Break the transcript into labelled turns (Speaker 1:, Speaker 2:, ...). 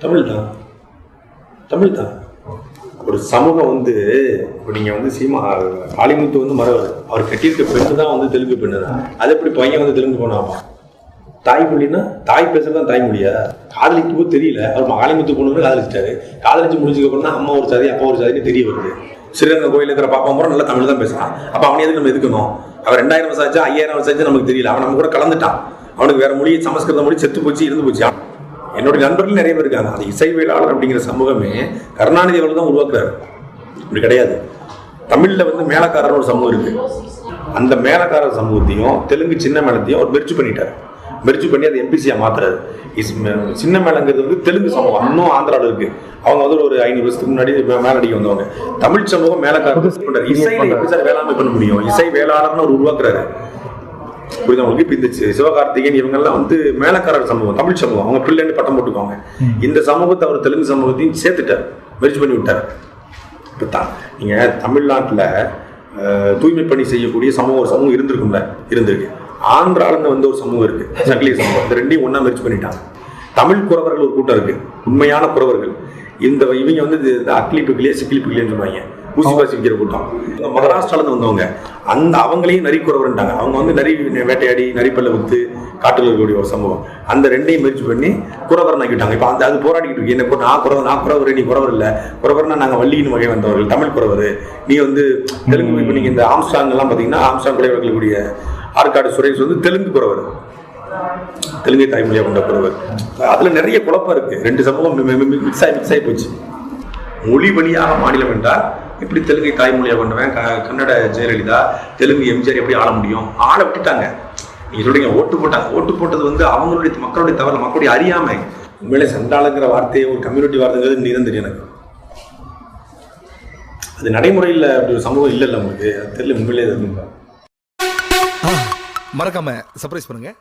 Speaker 1: தமிழ் தான் தமிழ் தான் ஒரு சமூகம் வந்து இப்போ நீங்கள் வந்து சீமா காளிமுத்து வந்து மறவர் அவர் கட்டியிருக்க பெண்ணு தான் வந்து தெலுங்கு பெண்ணு தான். அது எப்படி பையன் வந்து தெலுங்கு போனாமா தாய்மொழின்னா தாய் பேசுறது தான் தாய்மொழியா? காதலிக்கும் போது தெரியல. அவர் காளிமுத்து பொண்ணு காதலிச்சிட்டாரு. காதலிச்சு முடிஞ்சதுக்கப்புறம் தான் அம்மா ஒரு சாதி அப்பா ஒரு சாதின்னு தெரிய வருது. ஸ்ரீரங்கம் கோயில் இருக்கிற பாப்பா முறை நல்லா தமிழ் தான் பேசுறான். அப்போ அவனை எதுக்கு நம்ம எதுக்கணும்? அவன் ரெண்டாயிரம் வருஷம் ஆச்சா ஐயாயிரம் வருஷம் ஆச்சு நமக்கு தெரியல. அவன் நம்ம கூட கலந்துட்டான். அவனுக்கு வேற மொழி சமஸ்கிருத மொழி செத்து போச்சு இருந்து போச்சு. என்னுடைய நண்பர்கள் நிறைய பேர் இருக்காங்க. அந்த இசைவியலாளர் அப்படிங்கிற சமூகமே கருணாநிதி அவர்கள் தான் உருவாக்குறாரு. இப்படி கிடையாது. தமிழ்ல வந்து மேலக்காரர் ஒரு சமூகம் இருக்கு. அந்த மேலக்காரர் சமூகத்தையும் தெலுங்கு சின்ன மேளத்தையும் அவர் மெர்ஜ் பண்ணிட்டார். மெர்ஜ் பண்ணி அதை எம்பிசியா மாத்துறாரு. இஸ் சின்ன மேளங்கிறது வந்து தெலுங்கு சமூகம் இன்னும் ஆந்திராவில் இருக்கு. அவங்க வந்து ஒரு ஐநூறு வருஷத்துக்கு முன்னாடி மேலடிக்க வந்தவங்க. தமிழ் சமூகம் மேலக்காரர் இசையில எப்படி சார் வேளாண்மை பண்ண முடியும்? இசை வேளாளர்னு ஒரு உருவாக்குறாரு. புரியுதா உங்களுக்கு இப்ப இந்த சிவகார்த்திகேயன் இவங்கெல்லாம் வந்து மேலக்காரர் சமூகம் தமிழ் சமூகம். அவங்க பிள்ளைன்னு பட்டம் போட்டுக்குவாங்க இந்த சமூகத்தை அவர் தெலுங்கு சமூகத்தையும் சேர்த்துட்டார். மெர்ஜ் பண்ணி விட்டார் இப்போ தான் நீங்கள் தமிழ்நாட்டில் தூய்மை பணி செய்யக்கூடிய சமூகம் ஒரு சமூகம் இருந்திருக்கும்ல இருந்திருக்கு. ஆந்திராவிலேருந்து வந்த ஒரு சமூகம் இருக்கு. சங்கிலி சமூகம். இந்த ரெண்டையும் ஒன்றா மெர்ஜ் பண்ணிட்டாங்க. தமிழ் குறவர்கள் ஒரு கூட்டம் இருக்கு. உண்மையான குறவர்கள். இந்த இவங்க வந்து இது- இந்த அக்லி பிக்கிலே சிக்கிலி பிக்கிலேன்னு சொல்லுவாங்க. ஊசி பாசி விற்கிற கூட்டம் இந்த மகாராஷ்டிராலேருந்து வந்தவங்க அந்த அவங்களையும் நரி குறவர்ன்றாங்க அவங்க வந்து நரி வேட்டையாடி நரிப்பல்ல வித்து காட்டில் இருக்கக்கூடிய ஒரு சம்பவம். அந்த ரெண்டையும் முயற்சி பண்ணி குறவர் ஆக்கிட்டாங்க இப்போ அந்த அது போராடிக்கிட்டு இருக்கு. என்ன நான் குறவர் நான் குறவர் நீ குறவர் இல்லை. குறவர்னா நாங்கள் வள்ளியின் வகை வந்தவர்கள் தமிழ் குறவர். நீ வந்து தெலுங்கு இப்போ நீங்கள் இந்த ஆம்ஸ்டாங்கெல்லாம் பார்த்தீங்கன்னா ஆம்ஸ்டாங் குறைவர்களுடைய ஆற்காடு சுரேஷ் வந்து தெலுங்கு குறவர். தெலுங்கை தாய்மொழியாக கொண்ட குறவர். அதில் நிறைய குழப்பம் இருக்குது ரெண்டு சமூகம் மிக்ஸ் ஆகி மிக்ஸ் ஆகி போச்சு. மொழி வழியாக மாநிலம் என்றால் எப்படி தெலுங்கை தாய்மொழியாக கொண்டவன்? க- கன்னட ஜெயலலிதா தெலுங்கு எம்ஜிஆர் எப்படி ஆள முடியும்? ஆள விட்டுட்டாங்க. நீங்க சொல்றீங்க ஓட்டு போட்டாங்க. ஓட்டு போட்டது வந்து அவங்களுடைய மக்களுடைய தவறு மக்களுடைய அறியாமை. உண்மையிலே சண்டாளங்கிற வார்த்தையை ஒரு கம்யூனிட்டி வார்த்தைங்கிறது நீ தான் தெரியும் எனக்கு. அது நடைமுறையில் அப்படி ஒரு சமூகம் இல்லைல்ல உங்களுக்கு. அது தெரியல உண்மையிலே அது
Speaker 2: மறக்காம சர்ப்ரைஸ் பண்ணுங்க.